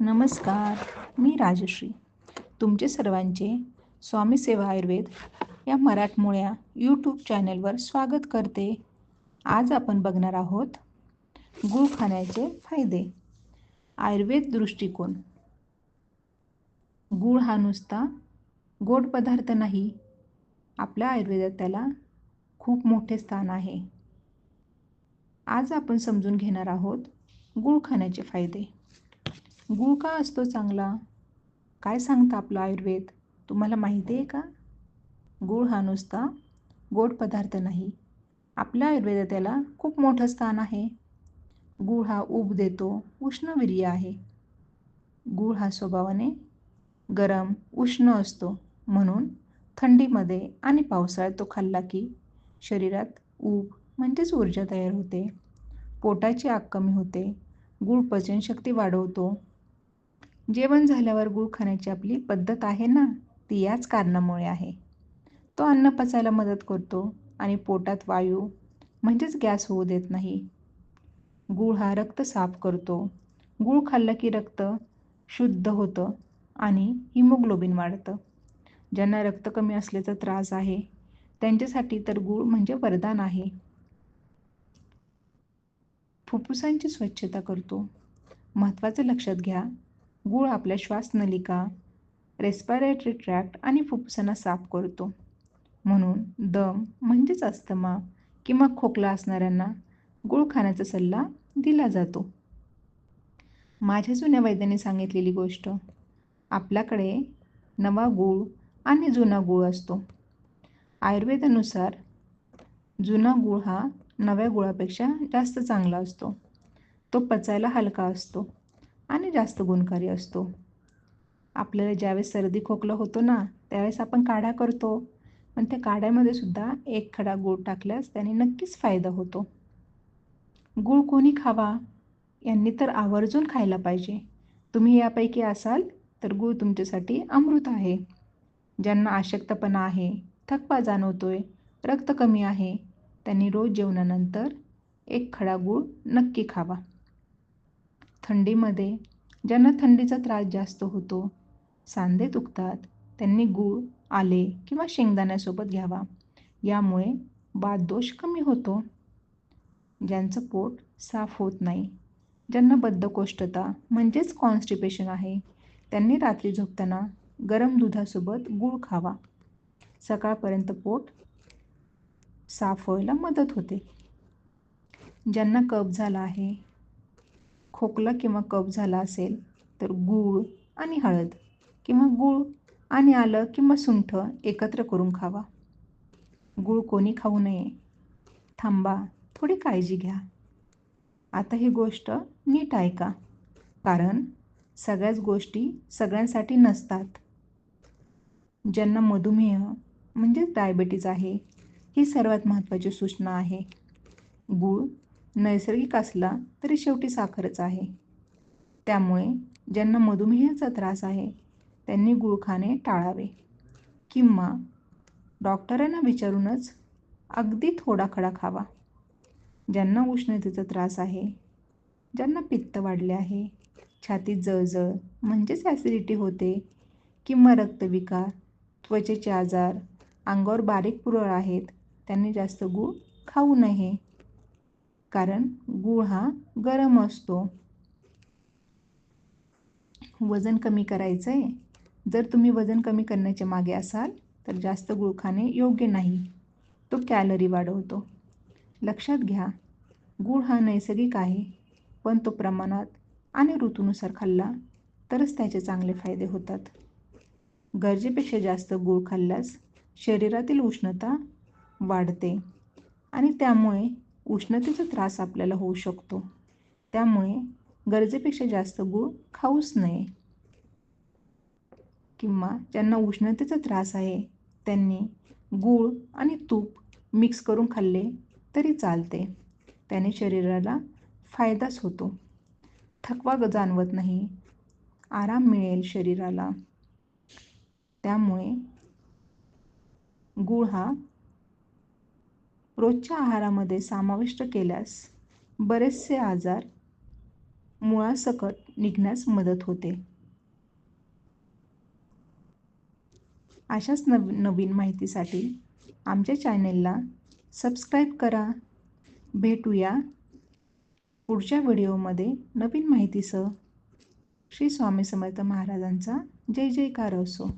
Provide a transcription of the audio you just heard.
नमस्कार मी राजश्री. तुमचे सर्वांचे स्वामी सेवा आयुर्वेद या मराठमोळ्या यूट्यूब चॅनलवर स्वागत करते. आज आपण बघणार आहोत गूळ खाण्याचे फायदे. आयुर्वेद दृष्टिकोन. गूळ हा नुसता गोड पदार्थ नाही आपल्या आयुर्वेदात त्याला खूप मोठे स्थान आहे. आज आपण समजून घेणार आहोत गूळ खाण्याचे फायदे. गूळ का असतो चांगला? काय सांगतं आपलं आयुर्वेद? तुम्हाला माहिती आहे का? गूळ हा नुसता गोड पदार्थ नाही. आपल्या आयुर्वेदात त्याला खूप मोठं स्थान आहे. गूळ हा ऊब देतो उष्णवीर्य आहे. गूळ हा स्वभावाने गरम उष्ण असतो. म्हणून थंडीमध्ये आणि पावसाळ्यात तो खाल्ला की शरीरात ऊब म्हणजेच ऊर्जा तयार होते. पोटाची आग कमी होते. गूळ पचनशक्ती वाढवतो. जेवण झाल्यावर गूळ खाण्याची आपली पद्धत आहे ना ती याच कारणामुळे आहे. तो अन्न पचायला मदत करतो आणि पोटात वायू म्हणजेच गॅस होऊ देत नाही. गूळ हा रक्त साफ करतो. गूळ खाल्लं की रक्त शुद्ध होतं आणि हिमोग्लोबिन वाढतं. ज्यांना रक्त कमी असल्याचा त्रास आहे त्यांच्यासाठी तर गूळ म्हणजे वरदान आहे. फुफ्फुसांची स्वच्छता करतो. महत्त्वाचं लक्षात घ्या गूळ आपल्या श्वासनलिका रेस्पायरेटरी ट्रॅक्ट आणि फुफ्फुसांना साफ करतो. म्हणून दम म्हणजेच अस्थमा किंवा खोकला असणाऱ्यांना गूळ खाण्याचा सल्ला दिला जातो. माझ्या जुन्या वैद्याने सांगितलेली गोष्ट आपल्याकडे नवा गूळ आणि जुना गूळ असतो. आयुर्वेदानुसार जुना गूळ हा नव्या गुळापेक्षा जास्त चांगला असतो. तो पचायला हलका असतो. आणि जास्त गुणकारी असतो. आपल्याला ज्यावेळेस सर्दी खोकला होतो ना त्यावेळेस आपण काढा करतो. पण त्या काढ्यामध्ये सुद्धा एक खडा गूळ टाकल्यास त्याने नक्कीच फायदा होतो. गूळ कोणी खावा यांनी तर आवर्जून खायला पाहिजे. तुम्ही यापैकी असाल तर गूळ तुमच्यासाठी अमृत आहे. ज्यांना अशक्तपणा आहे थकवा जाणवतोय रक्त कमी आहे त्यांनी रोज जेवणानंतर एक खडा गूळ नक्की खावा. थंडीमध्ये ज्यांना थंडीचा त्रास जास्त होतो सांधे दुखतात त्यांनी गूळ आले किंवा शेंगदाण्यासोबत घ्यावा. यामुळे बाददोष कमी होतो. ज्यांचं पोट साफ होत नाही ज्यांना बद्धकोष्ठता म्हणजेच कॉन्स्टिपेशन आहे त्यांनी रात्री झोपताना गरम दुधासोबत गूळ खावा. सकाळपर्यंत पोट साफ व्हायला मदत होते. ज्यांना कफ झाला आहे खोकला किंवा कफ झाला असेल तर गूळ आणि हळद किंवा गूळ आणि आलं किंवा सुंठ एकत्र करून खावा. गूळ कोणी खाऊ नये. थांबा थोडी काळजी घ्या. आता ही गोष्ट नीट ऐका कारण सगळ्याच गोष्टी सगळ्यांसाठी नसतात. ज्यांना मधुमेह म्हणजेच डायबेटीज आहे ही सर्वात महत्त्वाची सूचना आहे. गूळ नैसर्गिक असला तरी शेवटी साखरच आहे. त्यामुळे ज्यांना मधुमेहाचा त्रास आहे त्यांनी गूळ खाणे टाळावे. किंवा डॉक्टरांना विचारूनच अगदी थोडा खडा खावा. ज्यांना उष्णतेचा त्रास आहे ज्यांना पित्त वाढले आहे छातीत जळजळ म्हणजेच ॲसिडिटी होते किंवा रक्तविकार त्वचेचे आजार अंगावर बारीक पुरळ आहेत त्यांनी जास्त गूळ खाऊ नये. कारण गूळ हा गरम असतो. वजन कमी करायचं आहे जर तुम्ही वजन कमी करण्याच्या मागे असाल तर जास्त गूळ खाणे योग्य नाही. तो कॅलरी वाढवतो. लक्षात घ्या गूळ हा नैसर्गिक आहे पण तो प्रमाणात आणि ऋतूनुसार खाल्ला तरच त्याचे चांगले फायदे होतात. गरजेपेक्षा जास्त गूळ खाल्ल्यास शरीरातील उष्णता वाढते आणि त्यामुळे उष्णतेचा त्रास आपल्याला होऊ शकतो. त्यामुळे गरजेपेक्षा जास्त गूळ खाऊच नये. किंवा ज्यांना उष्णतेचा त्रास आहे त्यांनी गूळ आणि तूप मिक्स करून खाल्ले तरी चालते. त्याने शरीराला फायदाच होतो. थकवा जाणवत नाही. आराम मिळेल शरीराला. त्यामुळे गूळ हा रोजच्या आहारामध्ये समाविष्ट केल्यास बरेचसे आजार मुळासकट निघण्यास मदत होते. अशाच नव नवीन माहितीसाठी आमच्या चॅनेलला सबस्क्राईब करा. भेटूया पुढच्या व्हिडिओमध्ये नवीन माहितीसह. श्री स्वामी समर्थ महाराजांचा जय जयकार असो.